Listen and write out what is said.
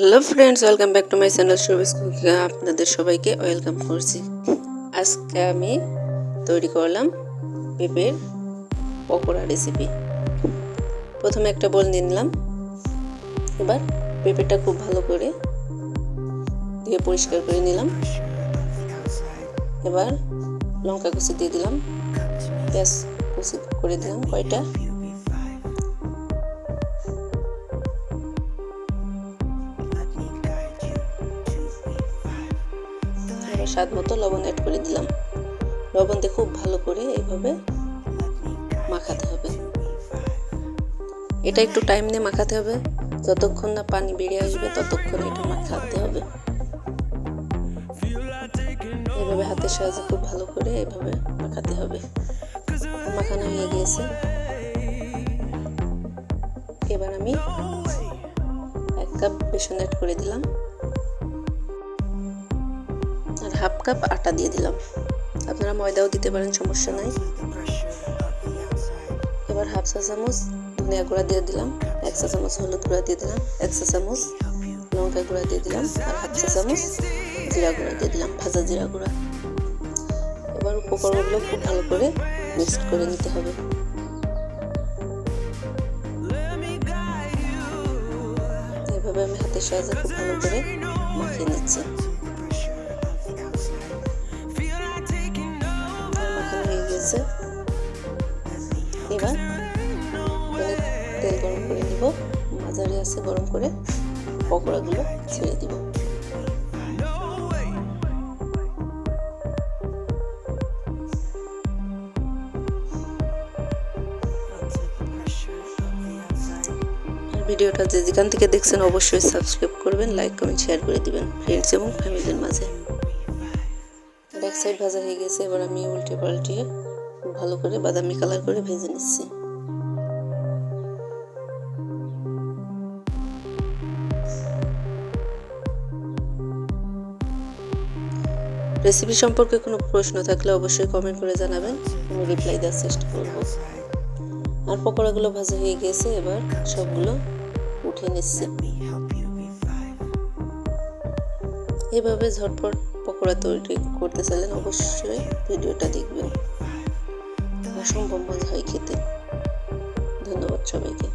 Hello friends welcome back to my channel cooking আপনাদের সবাইকে welcome করছি। আজকে আমি তৈরি করলাম পেঁপের পকোড়া রেসিপি প্রথমে একটা বোল নিলাম। এবার পেঁপেটা খুব ভালো করে দিয়ে পরিষ্কার করে নিলাম। এবার লঙ্কা কুচি দিয়ে দিলাম। পেঁয়াজ কুচি করে দিলাম কয়টা? স্বাদ মতো লবণ অ্যাড করে দিলাম। লবণ দিয়ে খুব ভালো করে এইভাবে মাখাতে হবে। এটা একটু টাইম নিয়ে মাখাতে হবে। যতক্ষণ না পানি বেরিয়ে আসবে, ততক্ষণ এটা মাখাতে হবে। এভাবে হাতের সাহায্যে খুব ভালো করে এভাবে মাখাতে হবে। মাখানো হয়ে গিয়েছে। এবার আমি এক কাপ বেসন অ্যাড করে দিলাম। হাফ কাপ আটা দিয়ে দিলাম। আপনারা ময়দাও দিতে পারেন, সমস্যা নাই। এবার হাফ চা চামচ ধনিয়া গুঁড়া দিয়ে দিলাম, এক চা চামচ হলুদ গুঁড়া দিয়ে দিলাম, এক চা চামচ লঙ্কা গুঁড়া দিয়ে দিলাম, আর হাফ চা চামচ জিরা গুঁড়া দিয়ে দিলাম, ভাজা জিরা গুঁড়া। এবার উপকরণগুলো খুব ভালো করে মিক্সড করে নিতে হবে। এভাবে আমি হাতের সাহায্যে খুব ভালো করে মাখিয়ে নিচ্ছি। মাখানো এবার তেল গরম করে নিব, মাঝারি আছে গরম করে পকোড়াগুলো ছেড়ে দিব। ভিডিওটা যে যেখান থেকে দেখছেন অবশ্যই সাবস্ক্রাইব করবেন, লাইক, কমেন্ট শেয়ার করে দিবেন ফ্রেন্ডস এবং ফ্যামিলির মাঝে। ব্যাক সাইড ভাজা হয়ে গেছে, এবার আমি উল্টে পাল্টিয়ে ভালো করে বাদামি কালার করে ভেজে নিচ্ছি। রেসিপি সম্পর্কে কোনো প্রশ্ন থাকলে অবশ্যই কমেন্ট করে জানাবেন, আমি রিপ্লাই দেওয়ার চেষ্টা করব। আর পকোড়াগুলো ভাজা হয়ে গেছে, এবার সবগুলো উঠে নিচ্ছে। এভাবে ঝটপট পকোড়া তৈরি করতে চাইলেন অবশ্যই ভিডিওটা দেখবেন। অসম্ভব মজা হয় খেতে। ধন্যবাদ সবাইকে।